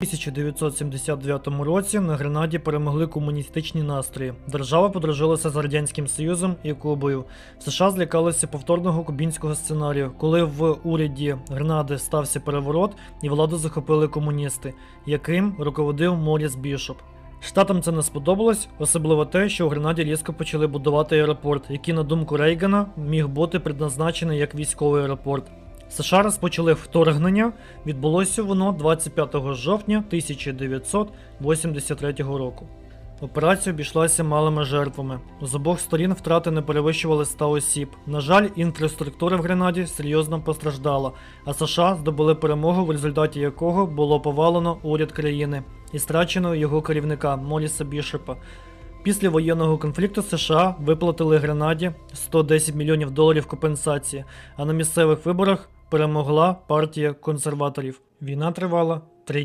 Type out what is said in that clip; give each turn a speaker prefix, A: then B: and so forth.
A: У 1979 році на Гренаді перемогли комуністичні настрої. Держава подружилася з Радянським Союзом і Кубою. В США злякалися повторного кубінського сценарію, коли в уряді Гренади стався переворот і владу захопили комуністи, яким руководив Моріс Бішоп. Штатам це не сподобалось, особливо те, що у Гренаді різко почали будувати аеропорт, який, на думку Рейгана, міг бути предназначений як військовий аеропорт. США розпочали вторгнення. Відбулося воно 25 жовтня 1983 року. Операція обійшлася малими жертвами. З обох сторін втрати не перевищували 100 осіб. На жаль, інфраструктура в Гренаді серйозно постраждала, а США здобули перемогу, в результаті якого було повалено уряд країни і страчено його керівника Моліса Бішопа. Після воєнного конфлікту США виплатили Гренаді 110 мільйонів доларів компенсації, а на місцевих виборах перемогла партія консерваторів. Війна тривала три дні.